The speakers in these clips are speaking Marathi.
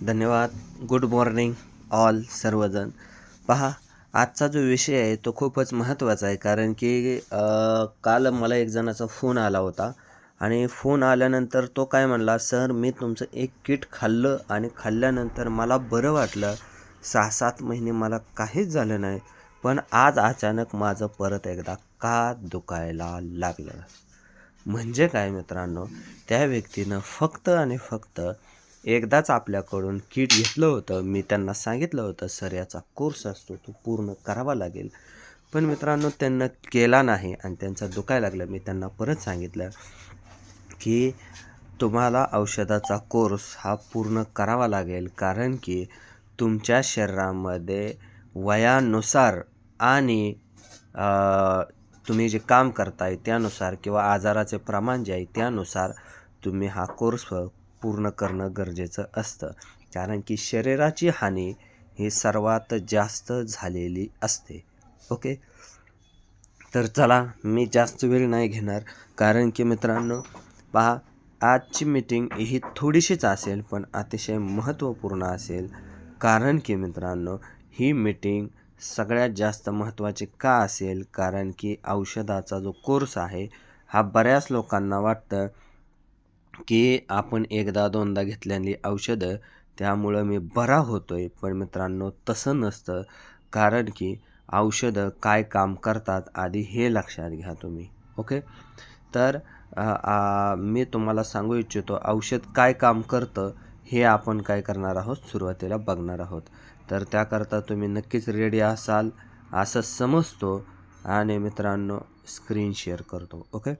धन्यवाद. गुड मॉर्निंग ऑल सर्वजण. पहा आजचा जो विषय आहे तो खूपच महत्त्वाचा आहे कारण की अ, काल मला एक जणाचा फोन आला होता आणि फोन आल्यानंतर तो काय म्हणला सर मी तुमचं एक किट खाल्लं आणि खाल्ल्यानंतर मला बरं वाटलं. सहा सात महिने मला काहीच झालं नाही पण आज अचानक माझं परत एकदा का दुखायला लागलं? म्हणजे काय मित्रांनो त्या व्यक्तीनं फक्त आणि फक्त एकदाच आपल्याकडून किट घेतलं होतं. मी त्यांना सांगितलं होतं सर याचा कोर्स असतो तो पूर्ण करावा लागेल. पण मित्रांनो त्यांना केला नाही आणि त्यांचं दुखायला लागलं. मी त्यांना परत सांगितलं की तुम्हाला औषधाचा कोर्स हा पूर्ण करावा लागेल कारण की तुमच्या शरीरामध्ये वयानुसार आणि तुम्ही जे काम करताय त्यानुसार किंवा आजाराचे प्रमाण जे आहे त्यानुसार तुम्ही हा कोर्स पूर्ण करणं गरजेचं असतं. कारण की शरीराची हानी ही सर्वात जास्त झालेली असते. ओके? तर चला मी जास्त वेळ नाही घेणार. कारण की मित्रांनो पहा आजची मीटिंग ही थोडीशीच असेल पण अतिशय महत्त्वपूर्ण असेल. कारण की मित्रांनो ही मीटिंग सगळ्यात जास्त महत्त्वाची का असेल? कारण की औषधाचा जो कोर्स आहे हा बऱ्याच लोकांना वाटतं की आपण एकदा दोनदा घेतलेली औषधं त्यामुळं मी बरा होतो आहे पण मित्रांनो तसं नसतं. कारण की औषधं काय काम करतात आधी हे लक्षात घ्या तुम्ही. ओके? तर आ, मी तुम्हाला सांगू इच्छितो औषध काय काम करतं हे आपण काय करणार आहोत सुरुवातीला बघणार आहोत. तर त्याकरता तुम्ही नक्कीच रेडी असाल असं समजतो आणि मित्रांनो स्क्रीन शेअर करतो. ओके?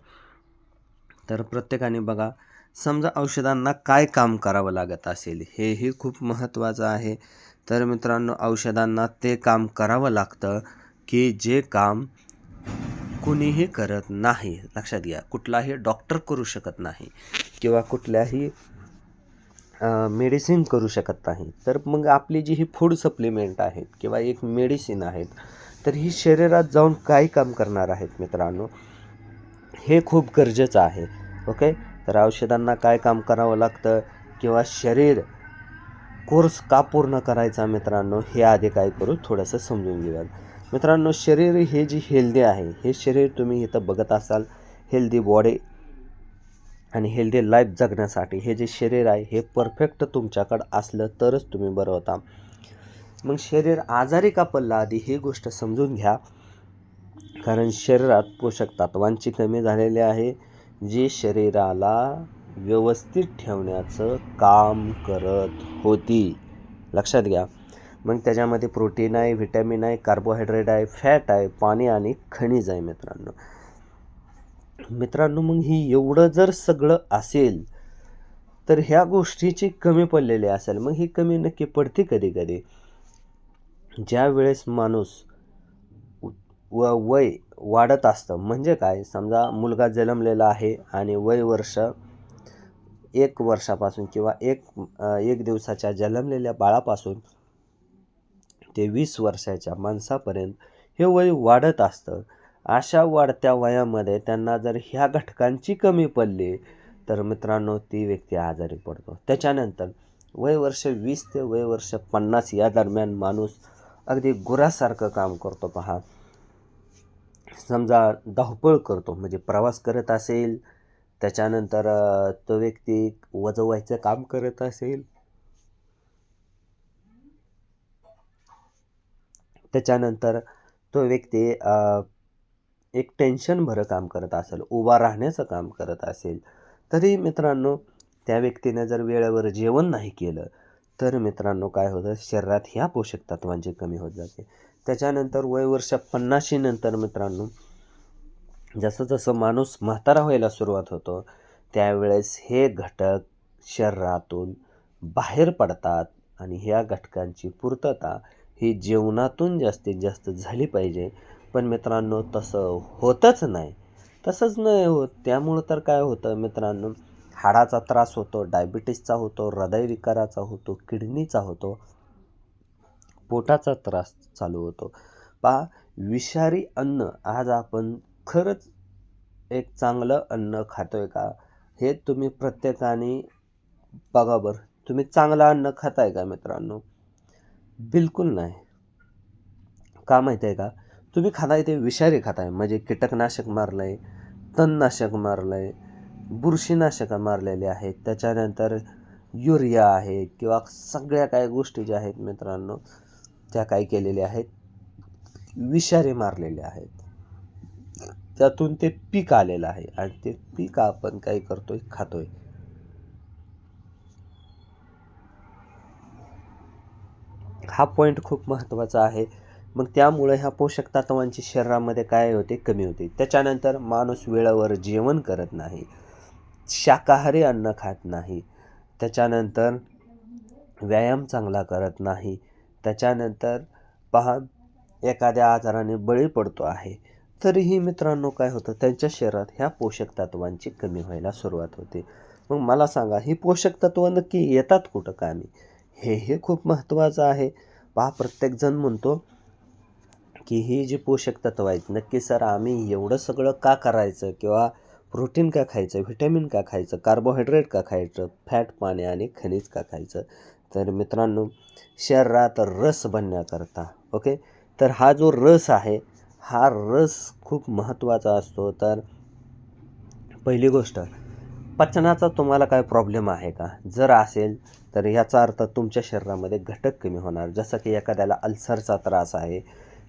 तर प्रत्येकाने बघा समजा औषधांना काय काम करावं लागत असेल हेही खूप महत्त्वाचं आहे. तर मित्रांनो औषधांना ते काम करावं लागतं की जे काम कुणीही करत नाही. लक्षात घ्या कुठलाही डॉक्टर करू शकत नाही किंवा कुठल्याही मेडिसिन करू शकत नाही. तर मग आपली जी ही फूड सप्लिमेंट आहेत किंवा एक मेडिसिन आहेत तर ही शरीरात जाऊन काय काम करणार आहेत मित्रांनो? हे खूप गरजेचं आहे ओके? तर औषधांना काय काम करावं लागतं किंवा शरीर कोर्स का पूर्ण करायचा मित्रांनो हे आधी काय करू थोडंसं समजून घेऊयात. मित्रांनो शरीर हे जी हेल्दी आहे हे शरीर तुम्ही इथं बघत असाल हेल्दी बॉडी आणि हेल्दी लाईफ जगण्यासाठी हे जे शरीर आहे हे परफेक्ट तुमच्याकडं असलं तरच तुम्ही बरं होता. मग शरीर आजारी का पडला आधी ही गोष्ट समजून घ्या. कारण शरीरात पोषक तत्वांची कमी झालेली आहे. जे शरीराला व्यवस्थित ठेवण्याचं काम करत होती. लक्षात घ्या. मग त्याच्यामध्ये प्रोटीन आहे व्हिटॅमिन आहे कार्बोहायड्रेट आहे फॅट आहे पाणी आणि खनिज आहे मित्रांनो. मित्रांनो मग ही एवढं जर सगळं असेल तर ह्या गोष्टीची कमी पडलेली असेल. मग ही कमी नक्की पडते कधी कधी? ज्या वेळेस माणूस व वय वाढत असतं. म्हणजे काय? समजा मुलगा जन्मलेला आहे आणि वय वर्ष एक वर्षापासून किंवा एक एक दिवसाच्या जन्मलेल्या बाळापासून ते वीस वर्षाच्या माणसापर्यंत हे वय वाढत असतं. अशा वाढत्या वयामध्ये त्यांना जर ह्या घटकांची कमी पडली तर मित्रांनो ती व्यक्ती आजारी पडतो. त्याच्यानंतर वय वर्ष वीस ते वय वर्ष पन्नास या दरम्यान माणूस अगदी गुरासारखं काम करतो. पहा समजा धावपळ करतो म्हणजे प्रवास करत असेल त्याच्यानंतर तो व्यक्ती वजवायचं काम करत असेल. त्याच्यानंतर तो व्यक्ती एक टेन्शन भरं काम करत असेल उभा राहण्याचं काम करत असेल. तरी मित्रांनो त्या व्यक्तीने जर वेळेवर जेवण नाही केलं तर मित्रांनो काय होतं? शरीरात ह्या पोषक तत्वांची कमी होत जाते. त्याच्यानंतर वय वर्ष पन्नाशी नंतर मित्रांनो जसं जसं माणूस म्हातारा व्हायला सुरुवात होतो त्यावेळेस हे घटक शरीरातून बाहेर पडतात आणि ह्या घटकांची पूर्तता ही जेवणातून जास्तीत जास्त झाली पाहिजे. पण मित्रांनो तसं होतच नाही. तसंच नाही होत. त्यामुळं तर काय होतं मित्रांनो हाडाचा त्रास होतो डायबिटीसचा होतो हृदयविकाराचा होतो किडनीचा होतो. पोटाचा त्रास चालू होतो. पहा विषारी अन्न आज आपण खरंच एक चांगलं अन्न खातोय का? हे तुम्ही प्रत्येकाने बघा बरं. तुम्ही चांगलं अन्न खाताय का मित्रांनो? बिलकुल नाही. का माहिती आहे का? तुम्ही खाताय ते विषारी खाताय. म्हणजे कीटकनाशक मारलं आहे तणनाशक मारलं आहे बुरशीनाशकं मारलेले आहेत. त्याच्यानंतर युरिया आहे किंवा सगळ्या काही गोष्टी ज्या आहेत मित्रांनो त्या काय केलेल्या आहेत? विषारी मारलेले आहेत. त्यातून ते पीक आलेलं आहे आणि ते पीक आपण काय करतोय? खातोय. हा पॉईंट खूप महत्त्वाचा आहे. मग त्यामुळे ह्या पोषक तत्वांची शरीरामध्ये काय होते? कमी होते. त्याच्यानंतर माणूस वेळेवर जेवण करत नाही. शाकाहारी अन्न खात नाही. त्याच्यानंतर व्यायाम चांगला करत नाही. त्याच्यानंतर पहा एखाद्या आजाराने बळी पडतो आहे. तरीही मित्रांनो काय होतं त्यांच्या शरीरात ह्या पोषक तत्वांची कमी व्हायला सुरुवात होते. मग मला सांगा ही पोषक तत्व नक्की येतात कुठं कामी? हे हे खूप महत्त्वाचं आहे. पहा प्रत्येकजण म्हणतो की ही जी पोषक तत्व आहेत नक्की सर आम्ही एवढं सगळं का करायचं? किंवा प्रोटीन का खायचं? व्हिटॅमिन का खायचं? कार्बोहायड्रेट का खायचं? फॅट पाणी आणि खनिज का खायचं? तर मित्रांनो शरीरात रस बनण्याकरता ओके तर हा जो रस आहे हा रस खूप महत्त्वाचा असतो. तर पहिली गोष्ट पचनाचा तुम्हाला काय प्रॉब्लेम आहे का? जर असेल तर याचा अर्थ तुमच्या शरीरामध्ये घटक कमी होणार. जसं की एखाद्याला अल्सरचा त्रास आहे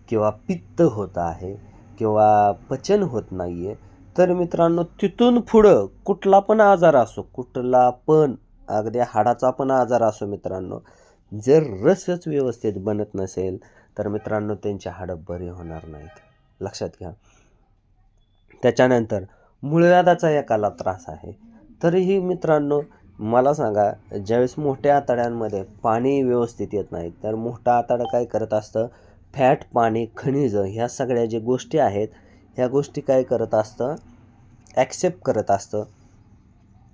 किंवा पित्त होत आहे किंवा पचन होत नाही आहे तर मित्रांनो तिथून पुढं कुठला पण आजार असो कुठला पण अगदी हाडाचा पण आजार असो मित्रांनो जर रसच व्यवस्थित बनत नसेल तर मित्रांनो त्यांची हाडं बरी होणार नाहीत. लक्षात घ्या. त्याच्यानंतर मूळव्याधाचा एकाला त्रास आहे. तरीही मित्रांनो मला सांगा ज्यावेळेस मोठ्या आतड्यांमध्ये पाणी व्यवस्थित येत नाही तर मोठा आतडं काय करत असतं? फॅट पाणी खनिज ह्या सगळ्या ज्या गोष्टी आहेत ह्या गोष्टी काय करत असतं? ॲक्सेप्ट करत असतं.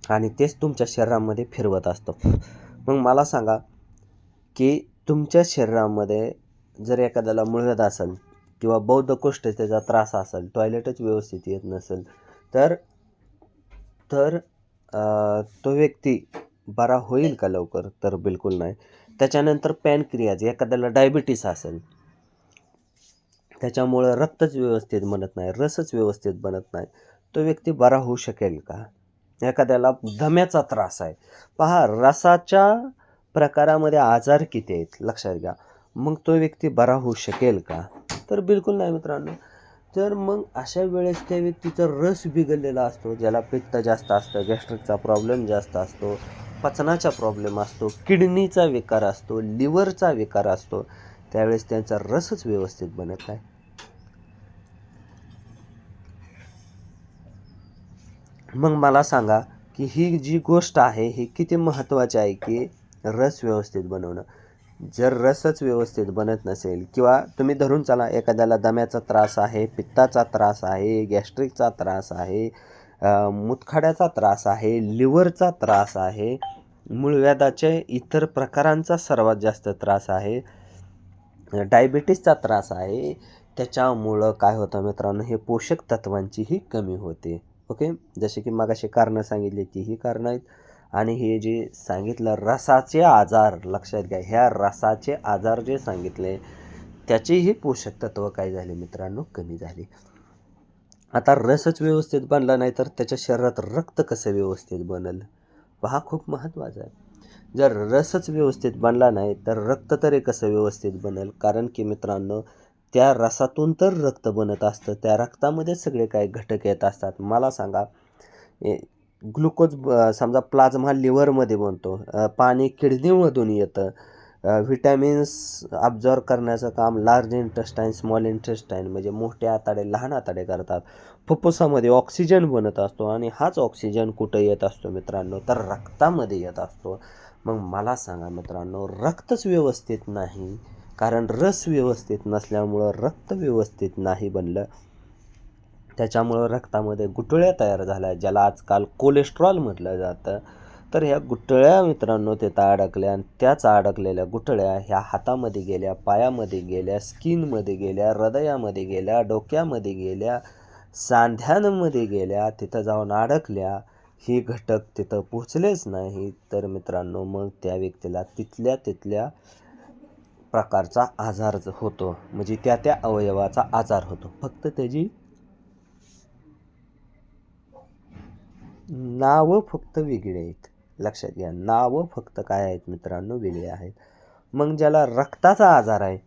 आणि तेच तुमच्या शरीरामध्ये फिरवत असतं. मग मला सांगा की तुमच्या शरीरामध्ये जर एखाद्याला मुळव्याध असेल किंवा बौद्ध त्याचा त्रास असेल टॉयलेटच व्यवस्थित येत नसेल तर तर तो व्यक्ती बरा होईल का लवकर? तर बिलकुल नाही. त्याच्यानंतर पॅनक्रियाज एखाद्याला डायबिटीस असेल त्याच्यामुळं रक्तच व्यवस्थित बनत नाही रसच व्यवस्थित बनत नाही. तो व्यक्ती बरा होऊ शकेल का? एखाद्याला दम्याचा त्रास आहे. पहा रसाच्या प्रकारामध्ये आजार किती आहेत? लक्षात घ्या. मग तो व्यक्ती बरा होऊ शकेल का? तर बिलकुल नाही मित्रांनो. तर मग अशा वेळेस त्या व्यक्तीचा रस बिघडलेला असतो ज्याला पित्त जास्त असतं गॅस्ट्रिकचा प्रॉब्लेम जास्त असतो पचनाचा प्रॉब्लेम असतो किडनीचा विकार असतो लिव्हरचा विकार असतो त्यावेळेस त्यांचा रसच व्यवस्थित बनत आहे मग मला सांगा की ही जी गोष्ट आहे ही किती महत्त्वाची आहे की रस व्यवस्थित बनवणं? जर रसच व्यवस्थित बनत नसेल किंवा तुम्ही धरून चला एखाद्याला दम्याचा त्रास आहे पित्ताचा त्रास आहे गॅस्ट्रिकचा त्रास आहे मुतखड्याचा त्रास आहे लिव्हरचा त्रास आहे मूळव्याधाचे इतर प्रकारांचा सर्वात जास्त त्रास आहे डायबिटीसचा त्रास आहे त्याच्यामुळं काय होतं मित्रांनो हे पोषक तत्वांचीही कमी होते. ओके? जसे की मगाशी कारणं सांगितली ती ही कारणं आहेत. आणि हे जे सांगितलं रसाचे आजार लक्षात घ्या ह्या रसाचे आजार जे सांगितले त्याचेही पोषक तत्व काय झाले मित्रांनो? कमी झाले. आता रसच व्यवस्थित बनला नाही तर त्याच्या शरीरात रक्त कसं व्यवस्थित बनल? हा खूप महत्त्वाचा आहे. जर रसच व्यवस्थित बनला नाही तर रक्त तरी कसं व्यवस्थित बनेल? कारण की मित्रांनो त्या रसातून तर रक्त बनत असतं. त्या रक्तामध्ये सगळे काही घटक येत असतात. मला सांगा ग्लुकोज समजा प्लाझ्मा लिव्हरमध्ये बनतो. पाणी किडनीमधून येतं. व्हिटॅमिन्स अब्झॉर्व करण्याचं काम लार्ज इंटेस्टाईन स्मॉल इंटेस्टाईन म्हणजे मोठे आताडे लहान आताडे करतात. फुफ्फुसामध्ये ऑक्सिजन बनत असतो आणि हाच ऑक्सिजन कुठं येत असतो मित्रांनो? तर रक्तामध्ये येत असतो. मग मला सांगा मित्रांनो रक्तच व्यवस्थित नाही. कारण रस व्यवस्थित नसल्यामुळं रक्त व्यवस्थित नाही बनलं. त्याच्यामुळं रक्तामध्ये गुठळ्या तयार झाल्या ज्याला आजकाल कोलेस्ट्रॉल म्हटलं जातं. तर ह्या गुठळ्या मित्रांनो तिथं अडकल्या आणि त्याच अडकलेल्या गुठळ्या ह्या हातामध्ये गेल्या पायामध्ये गेल्या स्किनमध्ये गेल्या हृदयामध्ये गेल्या डोक्यामध्ये गेल्या सांध्यांमध्ये गेल्या तिथं जाऊन अडकल्या. ही घटक तिथं पोचलेच नाही तर मित्रांनो मग त्या व्यक्तीला तिथल्या तिथल्या प्रकारचा आजार होतो. म्हणजे त्या त्या अवयवाचा आजार होतो. फक्त त्याची नावं फक्त वेगळी आहेत. लक्षात घ्या नावं फक्त काय आहेत मित्रांनो? वेगळी आहेत. मग ज्याला रक्ताचा आजार आहे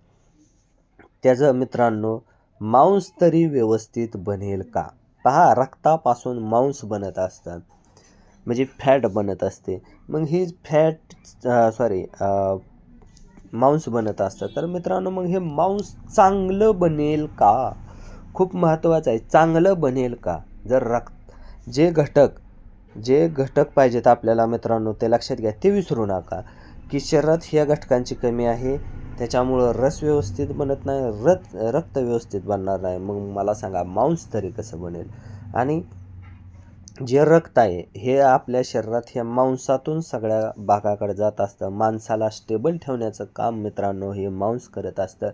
त्याचं मित्रांनो मांस तरी व्यवस्थित बनेल का? पहा रक्तापासून मांस बनत असतात. म्हणजे फॅट बनत असते. मग हे फॅट सॉरी मांस बनत असतं तर मित्रांनो मग हे मांस चांगलं बनेल का? खूप महत्त्वाचं आहे. चांगलं बनेल का? जर रक्त जे घटक जे घटक पाहिजेत आपल्याला मित्रांनो ते लक्षात घ्या. ते विसरू नका की शरीरात ह्या घटकांची कमी आहे. त्याच्यामुळं रस व्यवस्थित बनत नाही रत रक्त व्यवस्थित बनणार नाही. मग मला सांगा मांस तरी कसं बनेल? आणि जे रक्त आहे हे आपल्या शरीरात ह्या मांसातून सगळ्या भागाकडे जात असतं. माणसाला स्टेबल ठेवण्याचं काम मित्रांनो हे मांस करत असतं.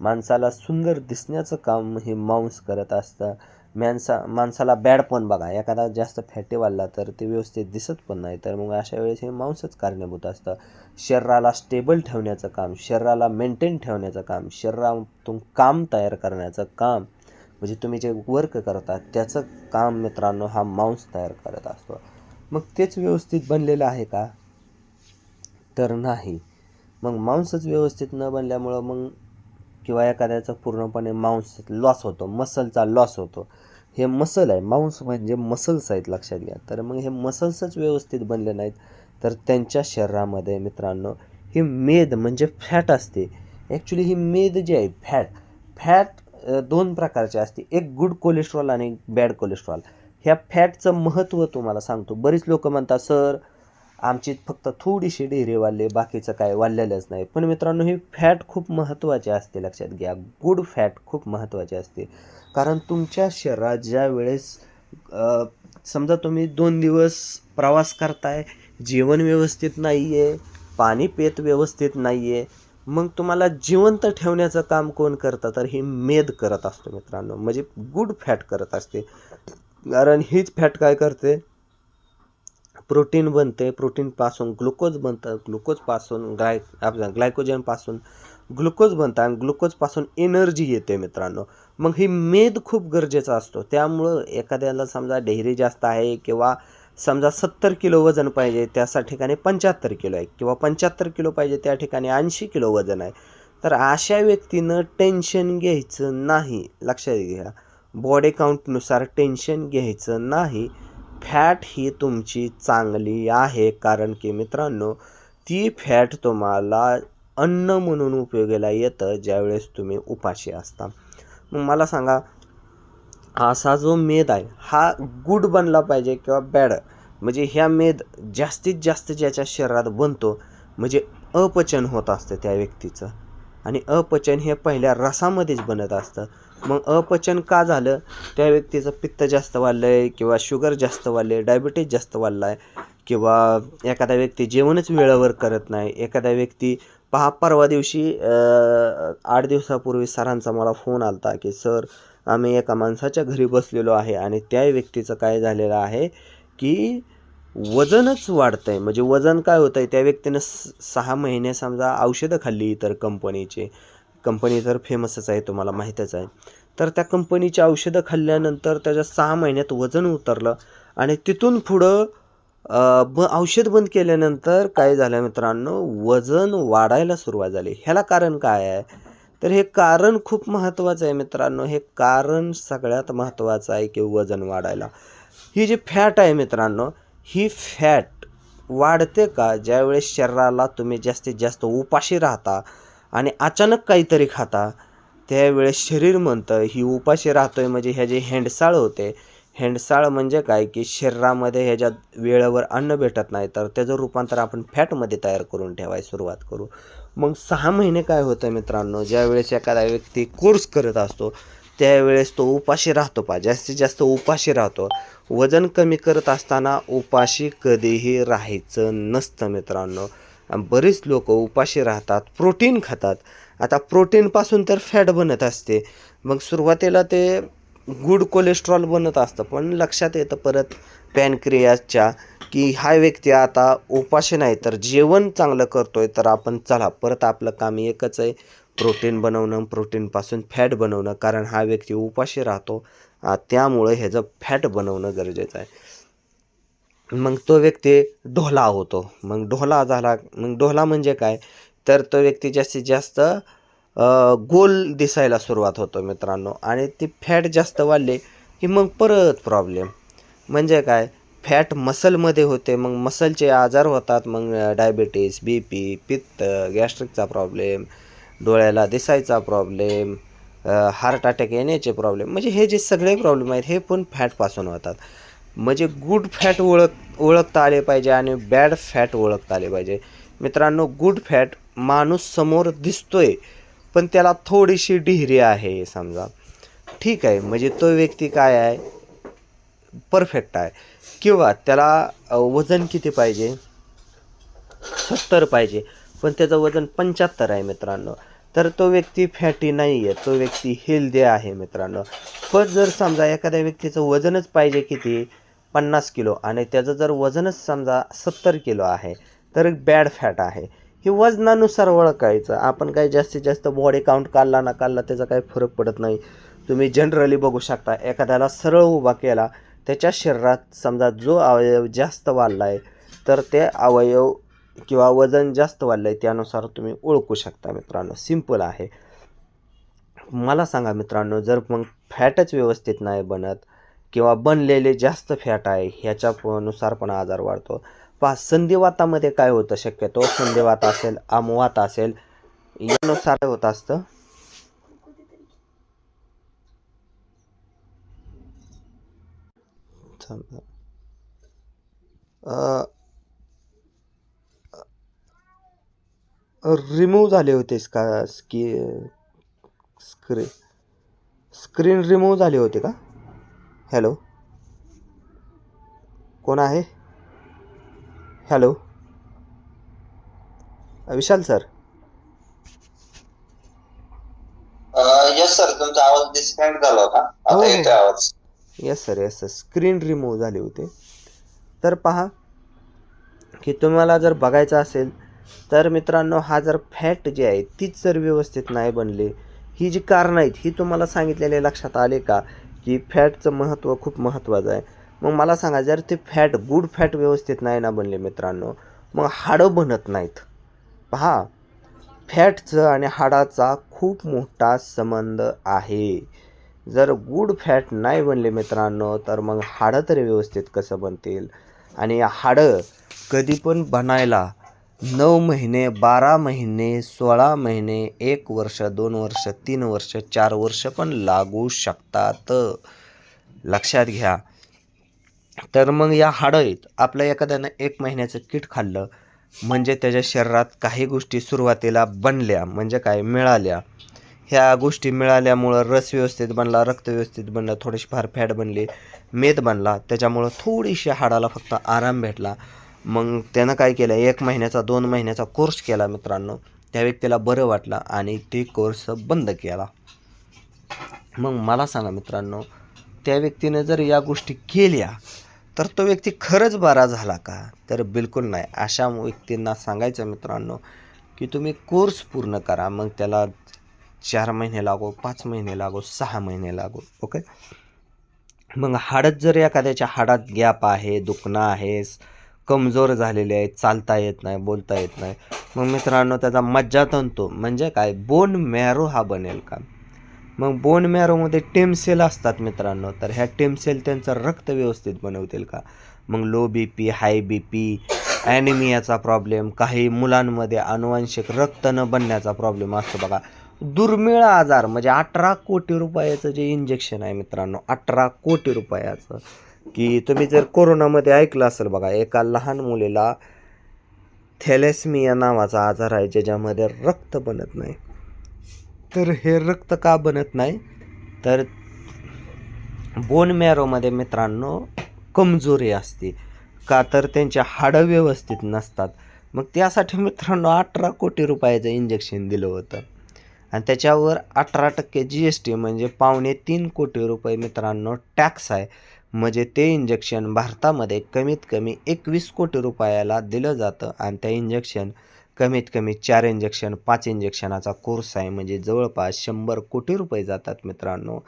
माणसाला सुंदर दिसण्याचं काम हे मांस करत असतं. माणसा माणसाला बॅड पण बघा. एखादा जास्त फॅटी वाढला तर ते व्यवस्थित दिसत पण नाही. तर मग अशा वेळेस हे मांसच कारणीभूत असतं. शरीराला स्टेबल ठेवण्याचं काम शरीराला मेंटेन ठेवण्याचं काम शरीरातून काम तयार करण्याचं काम म्हणजे तुम्ही जे वर्क करता त्याचं काम मित्रांनो हा मांस तयार करत असतो. मग तेच व्यवस्थित बनलेलं आहे का? तर नाही. मग मांसच व्यवस्थित न बनल्यामुळं मग किंवा एखाद्याचा पूर्णपणे मांस लॉस होतो मसलचा लॉस होतो. हे मसल आहे. मांस म्हणजे मसल्स आहेत लक्षात घ्या. तर मग हे मसल्सच व्यवस्थित बनले नाहीत तर त्यांच्या शरीरामध्ये मित्रांनो ही मेद म्हणजे फॅट असते. ॲक्च्युली ही मेद जी आहे फॅट फॅट दोन प्रकारचे असते. एक गुड कोलेस्ट्रॉल आणि बॅड कोलेस्ट्रॉल ह्या फॅटचं महत्त्व तुम्हाला सांगतो. बरीच लोक म्हणतात सर आमची फक्त थोडीशी डेअरी वाढले बाकीचं काय वाढलेलंच नाही. पण मित्रांनो ही फॅट खूप महत्त्वाची असते लक्षात घ्या. गुड फॅट खूप महत्त्वाची असते. कारण तुमच्या शरीरात ज्या वेळेस समजा तुम्ही दोन दिवस प्रवास करताय जेवण व्यवस्थित नाही आहे पाणी पेत व्यवस्थित नाही आहे मग तुम्हाला जिवंत ठेवण्याचं काम कोण करतं? तर ही मेद करत असतो मित्रांनो. म्हणजे गुड फॅट करत असते. कारण हीच फॅट काय करते? प्रोटीन बनते. प्रोटीनपासून ग्लुकोज बनतं. ग्लुकोजपासून ग्लाय आपलं ग्लायकोजनपासून ग्लुकोज बनतं आणि ग्लुकोजपासून एनर्जी येते मित्रांनो. मग ही मेद खूप गरजेचा असतो. त्यामुळं एखाद्याला समजा डेअरी जास्त आहे किंवा समजा सत्तर किलो वजन पाहिजे त्या ठिकाणी पंच्याहत्तर किलो आहे किंवा पंच्याहत्तर किलो पाहिजे त्या ठिकाणी ऐंशी किलो वजन आहे. तर अशा व्यक्तीनं टेन्शन घ्यायचं नाही. लक्षात घ्या. बॉडी काउंटनुसार टेन्शन घ्यायचं नाही. फॅट ही तुमची चांगली आहे. कारण की मित्रांनो ती फॅट तुम्हाला अन्न म्हणून उपयोगाला येतं ज्यावेळेस तुम्ही उपाशी असता. मग मला सांगा असा जो मेद आहे हा गुड बनला पाहिजे किंवा बॅड म्हणजे ह्या मेद जास्तीत जास्त ज्याच्या शरीरात बनतो म्हणजे अपचन होत असतं त्या व्यक्तीचं. आणि अपचन हे पहिल्या रसामध्येच बनत असतं. मग अपचन का झालं? त्या व्यक्तीचं पित्त जास्त वाढलं आहे किंवा शुगर जास्त वाढले आहे डायबिटीज जास्त वाढला आहे किंवा एखादा व्यक्ती जेवणच वेळेवर करत नाही. एखादा व्यक्ती पहा परवा दिवशी आठ दिवसापूर्वी सरांचा मला फोन आला होता की सर आम्ही एका माणसाच्या घरी बसलेलो आहे आणि त्या व्यक्तीचं काय झालेलं आहे की वजनच वाढतं आहे म्हणजे वजन काय होतं आहे त्या व्यक्तीनं स सहा महिने समजा औषधं खाल्ली इतर कंपनीचे. कंपनी तर फेमसच आहे तुम्हाला माहीतच आहे. तर त्या कंपनीची औषधं खाल्ल्यानंतर त्याच्या सहा महिन्यात वजन उतरलं आणि तिथून पुढं ब औषध बंद केल्यानंतर काय झालं मित्रांनो? वजन वाढायला सुरुवात झाली. ह्याला कारण काय आहे? तर हे कारण खूप महत्त्वाचं आहे मित्रांनो. हे कारण सगळ्यात महत्त्वाचं आहे की वजन वाढायला. ही जी फॅट आहे मित्रांनो ही फॅट वाढते का? ज्यावेळेस शरीराला तुम्ही जास्तीत जास्त उपाशी राहता आणि अचानक काहीतरी खाता त्यावेळेस शरीर म्हणतं ही उपाशी राहतोय म्हणजे ह्याची हेंडसाळ होते. हेंडसाळ म्हणजे काय? की शरीरामध्ये ह्याच्यात वेळेवर अन्न भेटत नाही तर त्याचं रूपांतर आपण फॅटमध्ये तयार करून ठेवाय सुरुवात करू. मग सहा महिने काय होतं मित्रांनो? ज्यावेळेस एखादा व्यक्ती कोर्स करत असतो त्यावेळेस तो उपाशी राहतो पा जास्तीत जास्त उपाशी राहतो. वजन कमी करत असताना उपाशी कधीही राहायचं नसतं मित्रांनो. आणि बरीच लोक उपाशी राहतात प्रोटीन खातात. आता प्रोटीनपासून तर फॅट बनत असते. मग सुरुवातीला ते गुड कोलेस्ट्रॉल बनत असतं पण लक्षात येतं परत पॅनक्रियाच्या की हा व्यक्ती आता उपाशी नाही तर जेवण चांगलं करतोय तर आपण चला परत आपलं काम एकच आहे. प्रोटीन बनवणं प्रोटीनपासून फॅट बनवणं कारण हा व्यक्ती उपाशी राहतो. त्यामुळे त्यामुळं ह्याचं फॅट बनवणं गरजेचं आहे. मग तो व्यक्ती ढोला होतो. मग ढोला झाला मग ढोला म्हणजे काय? तर तो व्यक्ती जास्तीत जास्त गोल दिसायला सुरुवात होतो मित्रांनो. आणि ती फॅट जास्त वाढली की मग परत प्रॉब्लेम म्हणजे काय? फॅट मसलमध्ये होते. मग मसलचे आजार होतात. मग डायबिटीस बी पी पित्त गॅस्ट्रिकचा प्रॉब्लेम डोळ्याला दिसायचा प्रॉब्लेम हार्ट अटॅक येण्याचे प्रॉब्लेम. म्हणजे हे जे सगळे प्रॉब्लेम आहेत हे पण फॅटपासून होतात. म्हणजे गुड फॅट ओळख ओळखता आले पाहिजे आणि बॅड फॅट ओळखता आले पाहिजे. मित्रांनो गुड फॅट माणूस समोर दिसतोय पण त्याला थोडीशी डिहरी आहे समजा. ठीक आहे. म्हणजे तो व्यक्ती काय आहे? परफेक्ट आहे. किंवा त्याला वजन किती पाहिजे? सत्तर पाहिजे. पण त्याचं वजन पंच्याहत्तर आहे मित्रांनो. तर तो व्यक्ती फॅटी नाही आहे तो व्यक्ती हेल्दी आहे मित्रांनो. पण जर समजा एखाद्या व्यक्तीचं वजनच पाहिजे किती? पन्नास किलो. आणि त्याचं जर वजनच समजा सत्तर किलो आहे तर बॅड फॅट आहे. हे वजनानुसार ओळखायचं. आपण काही जास्तीत जास्त बॉडी काउंट काढला ना काढला त्याचा काही फरक पडत नाही. तुम्ही जनरली बघू शकता. एखाद्याला सरळ उभा केला त्याच्या शरीरात समजा जो अवयव जास्त वाढला आहे तर ते अवयव किंवा वजन जास्त वाढलं आहे त्यानुसार तुम्ही ओळखू शकता मित्रांनो. सिंपल आहे. मला सांगा मित्रांनो जर मग फॅटच व्यवस्थित नाही बनत किंवा बनलेले जास्त फॅट आहे ह्याच्यानुसार पण आजार वाढतो. पहा संधिवातामध्ये काय होतं? शक्यतो संधिवात असेल आमवात असेल यानुसार होत असतं? थांबा. रिमूव्ह झाले होतेस का स्की स्क्रीन स्क्रीन रिमूव्ह झाले होते का? हॅलो कोण आहे? Hello Vishal sir yes sir तुमचा आवाज डिस्कनेक्ट झाला होता. हो, हो. आता येतोय आवाज. Yes sir yes sir. Screen remove झाले होते. तर पहा की तुम्हाला जर बघायचं असेल तर मित्रांनो हा जर फॅट जी आहे तीच जर व्यवस्थित नाही बनली ही जी कारणं आहेत ही तुम्हाला सांगितलेले लक्षात आले का की फॅटचं महत्त्व खूप महत्त्वाचं आहे. मग मला सांगा जर ते फॅट गुड फॅट व्यवस्थित नाही ना बनले मित्रांनो मग हाडं बनत नाहीत. पहा फॅटचं आणि हाडाचा खूप मोठा संबंध आहे. जर गुड फॅट नाही बनले मित्रांनो तर मग हाडं तरी व्यवस्थित कसं बनतील? आणि या हाडं कधी पण बनायला नऊ महिने बारा महिने सोळा महिने एक वर्ष दोन वर्ष तीन वर्ष चार वर्ष पण लागू शकतात. लक्षात घ्या. तर मग या हाडं आपलं आपल्या एखाद्यानं एक महिन्याचं किट खाल्लं म्हणजे त्याच्या शरीरात काही गोष्टी सुरुवातीला बनल्या म्हणजे काय? मिळाल्या. ह्या गोष्टी मिळाल्यामुळं रस व्यवस्थित बनला रक्त व्यवस्थित बनलं थोडीशी फार फॅट बनली मेद बनला त्याच्यामुळं थोडीशी हाडाला फक्त आराम भेटला. मग त्यानं काय केलं एक महिन्याचा दोन महिन्याचा कोर्स केला मित्रांनो. त्या व्यक्तीला बरं वाटलं आणि ते कोर्स बंद केला. मग मला सांगा मित्रांनो त्या व्यक्तीने जर या गोष्टी केल्या तर तो व्यक्ती खरंच बरा झाला का? तर बिलकुल नाही. अशा व्यक्तींना सांगायचं मित्रांनो की तुम्ही कोर्स पूर्ण करा. मग त्याला चार महिने लागो पाच महिने लागो सहा महिने लागो ओके? मग हाडत जर एखाद्याच्या हाडात गॅप आहे दुखणं आहे कमजोर झालेले आहे चालता येत नाही बोलता येत नाही मग मित्रांनो त्याचा मज्जातंतू म्हणजे काय? बोन मॅरो हा बनेल का? मग बोन मॅरोमध्ये टेम सेल असतात मित्रांनो तर ह्या टेम सेल त्यांचं रक्त व्यवस्थित बनवतील का? मग low B P high B P ॲनिमियाचा problem काही मुलांमध्ये अनुवांशिक रक्त न बनण्याचा प्रॉब्लेम असतो बघा. दुर्मिळ आजार म्हणजे अठरा कोटी रुपयाचं जे इंजेक्शन आहे मित्रांनो अठरा कोटी रुपयाचं. की तुम्ही जर कोरोनामध्ये ऐकलं असेल बघा एका लहान मुलीला थॅलेसमिया नावाचा आजार आहे ज्याच्यामध्ये रक्त बनत नाही. तर हे रक्त का बनत नाही? तर बोन मॅरोमध्ये मित्रांनो कमजोरी असते. का तर त्यांच्या हाडं व्यवस्थित नसतात. मग त्यासाठी मित्रांनो अठरा कोटी रुपयाचं इंजेक्शन दिलं होतं. आणि त्याच्यावर अठरा टक्के जी एस टी म्हणजे पावणे तीन कोटी रुपये मित्रांनो टॅक्स आहे. म्हणजे ते इंजेक्शन भारतामध्ये कमीत कमी एकवीस कोटी रुपयाला दिलं जातं आणि त्या इंजेक्शन कमीत कमी चार इंजेक्शन पाच इंजेक्शनाचा कोर्स आहे. म्हणजे जवळपास शंभर कोटी रुपये जातात मित्रांनो.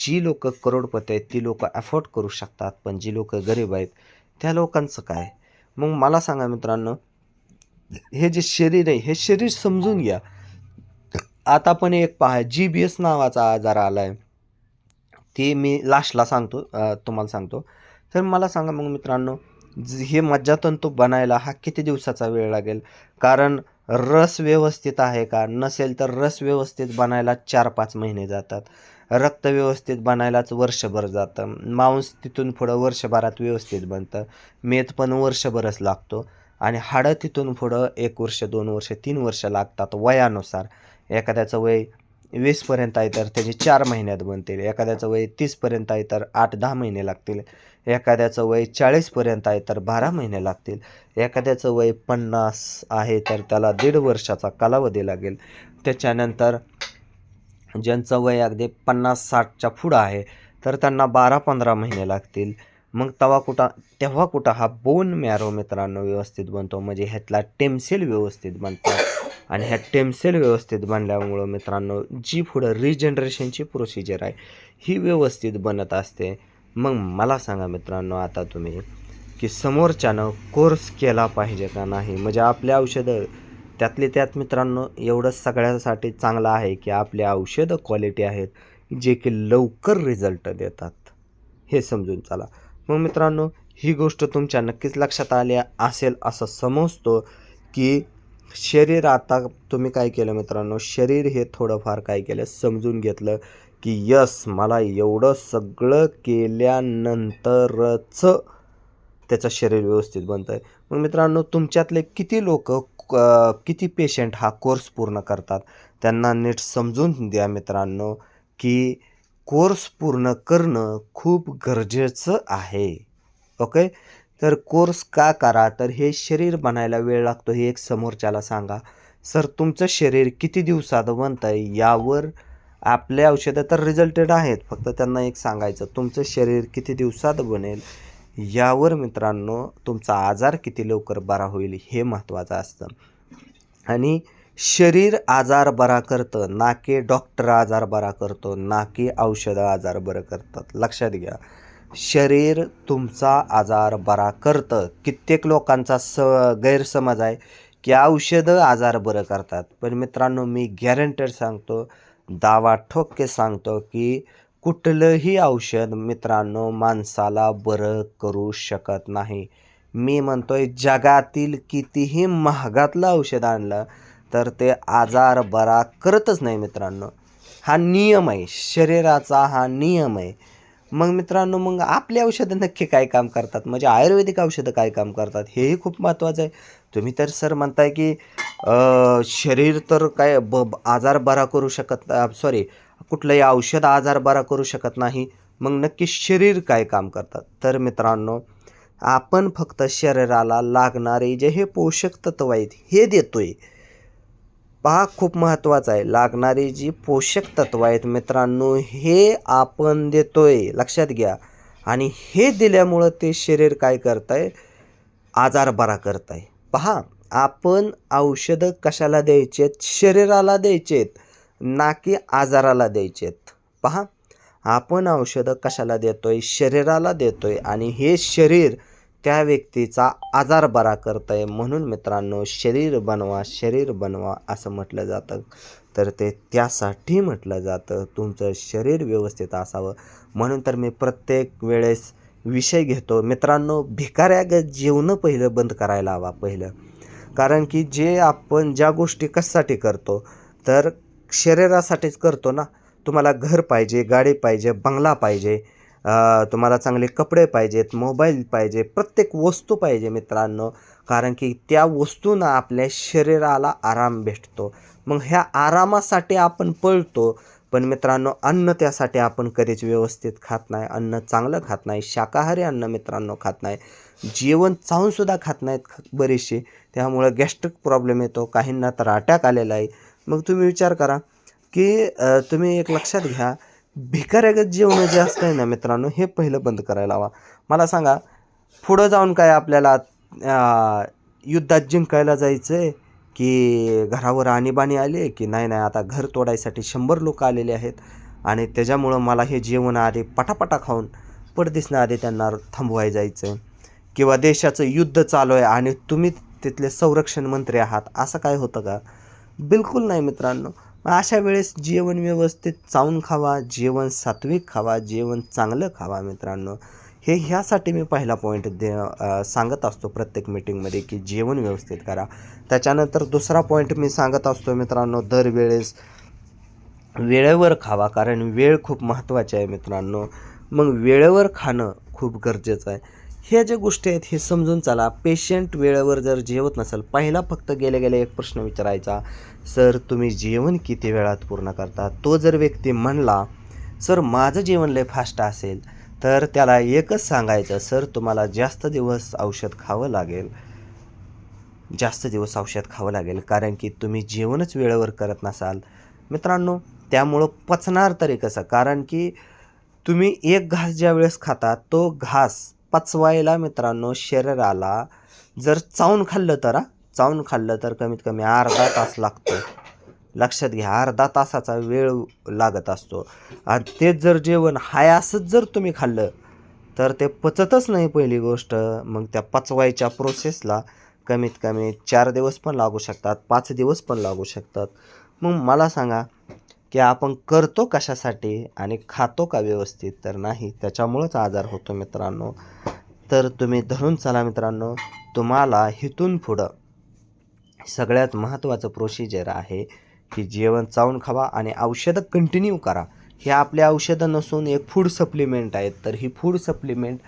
जी लोक करोडपती आहेत ती लोक अफोर्ड करू शकतात. पण जी लोक गरीब आहेत त्या लोकांचं काय? मग मला सांगा मित्रांनो हे जे शरीर आहे हे शरीर समजून घ्या. आता पण एक पहा जी बी एस नावाचा आजार आला आहे ते मी लास्टला सांगतो तुम्हाला सांगतो. तर मला सांगा मग मित्रांनो हे मज्जातंतू बनायला हा किती दिवसाचा वेळ लागेल? कारण रस व्यवस्थित आहे का? नसेल तर रस व्यवस्थित बनायला चार पाच महिने जातात. रक्त व्यवस्थित बनायलाच वर्षभर जातं. मांस तिथून पुढं वर्षभरात व्यवस्थित बनतं. मेद पण वर्षभरच लागतो. आणि हाडं तिथून पुढं एक वर्ष दोन वर्ष तीन वर्ष लागतात वयानुसार. एखाद्याचं वय वीसपर्यंत आहे तर त्याचे चार महिन्यात बनतील. एखाद्याचं वय तीसपर्यंत आहे तर आठ दहा महिने लागतील. एखाद्याचं वय चाळीसपर्यंत आहे तर बारा महिने लागतील. एखाद्याचं वय पन्नास आहे तर त्याला दीड वर्षाचा कालावधी लागेल. त्याच्यानंतर ज्यांचं वय अगदी पन्नास साठच्या पुढं आहे तर त्यांना बारा पंधरा महिने लागतील. मग तवा कुठा तेव्हा कुठं हा बोन मॅरो मित्रांनो व्यवस्थित बनतो. म्हणजे ह्यातला टेमसेल व्यवस्थित बनतात आणि ह्या टेमसेल व्यवस्थित बनल्यामुळं मित्रांनो जी पुढं रिजनरेशनची प्रोसिजर आहे ही व्यवस्थित बनत असते. मग मला सांगा मित्रांनो आता तुम्ही की समोरच्यानं कोर्स केला पाहिजे का नाही? म्हणजे आपले औषधं त्यातले त्यात मित्रांनो एवढं सगळ्यासाठी चांगलं आहे की आपले औषधं क्वालिटी आहेत जे की लवकर रिझल्ट देतात. हे समजून चला. मग मित्रांनो ही गोष्ट तुमच्या नक्कीच लक्षात आली असेल असं समजतो की शरीर आता तुम्ही काय केलं मित्रांनो शरीर हे थोडंफार काय केलं समजून घेतलं की यस मला एवढं सगळं केल्यानंतरच त्याचं शरीर व्यवस्थित बनतं आहे मग मित्रांनो तुमच्यातले किती लोक किती पेशंट हा कोर्स पूर्ण करतात? त्यांना नीट समजून द्या मित्रांनो की कोर्स पूर्ण करणं खूप गरजेचं आहे. ओके? तर कोर्स का करा? तर हे शरीर बनायला वेळ लागतो हे एक समोरच्याला सांगा. सर तुमचं शरीर किती दिवसात बनतं आहे यावर आपले औषधं तर रिझल्टेड आहेत फक्त त्यांना एक सांगायचं तुमचं शरीर किती दिवसात बनेल? यावर मित्रांनो तुमचा आजार किती लवकर बरा होईल हे महत्त्वाचं असतं. आणि शरीर आजार बरा करतं ना की डॉक्टर आजार बरा करतो ना की औषधं आजार बरं करतात. लक्षात घ्या शरीर तुमचा आजार बरा करतं. कित्येक लोकांचा स गैरसमज आहे की औषधं आजार बरं करतात. पण मित्रांनो मी गॅरंटेड सांगतो दावा ठोके सांगतो की कुठलंही औषध मित्रांनो माणसाला बरं करू शकत नाही. मी म्हणतोय जगातील कितीही महागातलं औषध आणलं तर ते आजार बरा करतच नाही मित्रांनो. हा नियम आहे. शरीराचा हा नियम आहे. मग मित्रांनो मग आपली औषधं नक्की काय काम करतात? म्हणजे आयुर्वेदिक औषधं काय काम करतात? हेही खूप महत्त्वाचं आहे. तुम्ही तर सर म्हणताय की शरीर तर काय ब ब- आजार बरा करू शकत सॉरी कुठलंही औषध आजार बरा करू शकत नाही. मग नक्की शरीर काय काम करतात? तर मित्रांनो आपण फक्त शरीराला लागणारे जे हे पोषक तत्व आहेत हे देतोय. पहा खूप महत्त्वाचं आहे. लागणारी जी पोषक तत्व आहेत मित्रांनो हे आपण देतोय. लक्षात घ्या. आणि हे दिल्यामुळं ते शरीर काय करत आहे आजार बरा करत आहे पहा आपण औषधं कशाला द्यायचेत? शरीराला द्यायचेत ना की आजाराला द्यायचेत. पहा आपण औषधं कशाला देतोय? शरीराला देतोय. आणि हे शरीर त्या व्यक्तीचा आजार बरा करत आहे म्हणून मित्रांनो शरीर बनवा शरीर बनवा असं म्हटलं जातं. तर ते त्यासाठी म्हटलं जातं. तुमचं शरीर व्यवस्थित असावं. म्हणून तर मी प्रत्येक वेळेस विषय घेतो. मित्रांनो भिकाऱ्यागत जेवणं पहिलं बंद करायला हवा पहिलं. कारण की जे आपण ज्या गोष्टी कशासाठी करतो तर शरीरासाठीच करतो ना. तुम्हाला घर पाहिजे गाडी पाहिजे बंगला पाहिजे. तुम्हाला चांगले कपडे पाहिजेत मोबाईल पाहिजे प्रत्येक वस्तू पाहिजे मित्रांनो. कारण की त्या वस्तूंना आपल्या शरीराला आराम भेटतो. मग ह्या आरामासाठी आपण पळतो. पण मित्रांनो अन्न त्यासाठी आपण कधीच व्यवस्थित खात नाही. अन्न चांगलं खात नाही. शाकाहारी अन्न मित्रांनो खात नाही. जेवण चावूनसुद्धा खात नाहीत बरेचसे त्यामुळं गॅस्ट्रिक प्रॉब्लेम येतो. काहींना तर अटॅक आलेला आहे. मग तुम्ही विचार करा की तुम्ही एक लक्षात घ्या. भिकाऱ्यागत जेवणं जे असतं आहे ना मित्रांनो हे पहिलं बंद करायला हवा. मला सांगा पुढं जाऊन काय आपल्याला युद्धात जिंकायला जायचं आहे की घरावर आणीबाणी आली आहे की नाही नाही आता घर तोडायसाठी शंभर लोक आलेले आहेत आणि त्याच्यामुळं मला हे जेवण आधी पटापटा खाऊन पड आधी त्यांना थांबवाय जायचं आहे किंवा देशाचं युद्ध चालू आहे आणि तुम्ही तिथले संरक्षण मंत्री आहात असं काय होतं का? बिलकुल नाही मित्रांनो. मग अशा वेळेस जेवण व्यवस्थित चावून खावा जेवण सात्विक खावा जेवण चांगलं खावा मित्रांनो. हे ह्यासाठी मी पहिला पॉईंट दे सांगत असतो प्रत्येक मीटिंगमध्ये की जेवण व्यवस्थित करा. त्याच्यानंतर दुसरा पॉईंट मी सांगत असतो मित्रांनो दरवेळेस वेळेवर खावा कारण वेळ खूप महत्त्वाची आहे मित्रांनो. मग वेळेवर खाणं खूप गरजेचं आहे. ह्या ज्या गोष्टी आहेत हे समजून चला. पेशंट वेळेवर जर जेवत नसेल पहिला फक्त गेले गेले एक प्रश्न विचारायचा सर तुम्ही जेवण किती वेळात पूर्ण करता? तो जर व्यक्ती म्हणला सर माझं जेवण लय फास्ट असेल. तर त्याला एकच सांगायचं सर तुम्हाला जास्त दिवस औषध खावं लागेल. जास्त दिवस औषध खावं लागेल कारण की तुम्ही जेवणच वेळेवर करत नसाल. मित्रांनो त्यामुळं पचणार तरी कसं? कारण की तुम्ही एक घास ज्या वेळेस खाता तो घास पचवायला मित्रांनो शरीराला जर चावून खाल्लं तर चावून खाल्लं तर कमीत कमी अर्धा तास लागतो. लक्षात घ्या अर्धा तासाचा वेळ लागत असतो. आणि तेच जर जेवण हाय असंच जर तुम्ही खाल्लं तर ते पचतच नाही पहिली गोष्ट. मग त्या पचवायच्या प्रोसेसला कमीत कमी चार दिवस पण लागू शकतात पाच दिवस पण लागू शकतात. मग मला सांगा की आपण करतो कशासाठी आणि खातो का व्यवस्थित तर नाही त्याच्यामुळंच आजार होतो मित्रांनो. तर तुम्ही धरून चला मित्रांनो. तुम्हाला हिथून पुढं सगळ्यात महत्त्वाचं प्रोसिजर आहे की जेवण चावून खावा आणि औषधं कंटिन्यू करा. हे आपले औषधं नसून एक फूड सप्लिमेंट आहेत तर ही फूड सप्लिमेंट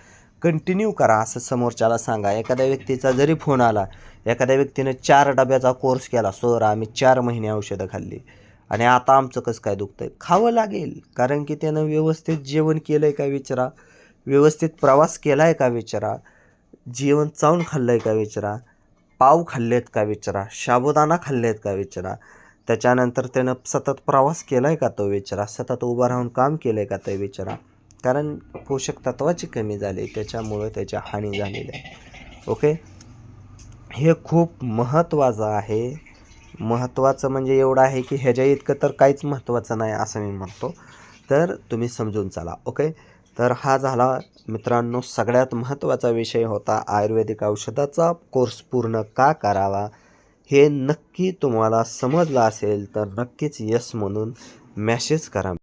कंटिन्यू करा असं समोरच्याला सांगा. एखाद्या व्यक्तीचा जरी फोन आला एखाद्या व्यक्तीनं चार डब्याचा कोर्स केला सर आम्ही चार महिने औषधं खाल्ली. आणि आता आमचं कसं काय दुखतं आहे खावं लागेल. कारण की त्यानं व्यवस्थित जेवण केलं आहे का विचारा? व्यवस्थित प्रवास केला आहे का विचारा? जेवण चावून खाल्लं आहे का विचारा? पाव खाल्लेत का विचारा? साबुदाणा खाल्लेत का विचारा? त्याच्यानंतर त्यानं सतत प्रवास केला आहे का तो विचारा? सतत उभं राहून काम केलं आहे का ते विचारा? कारण पोषक तत्वाची कमी झाली त्याच्यामुळं त्याच्या हानी झालेली आहे. ओके? हे खूप महत्त्वाचं आहे. महत्त्वाचं म्हणजे एवढं आहे की ह्याच्या इतकं तर काहीच महत्त्वाचं नाही असं मी म्हणतो. तर तुम्ही समजून चला ओके? तर हा झाला मित्रांनो सगळ्यात महत्त्वाचा विषय होता आयुर्वेदिक औषधाचा. कोर्स पूर्ण का करावा हे नक्की तुम्हाला समजलं असेल तर नक्कीच यस म्हणून मॅसेज करा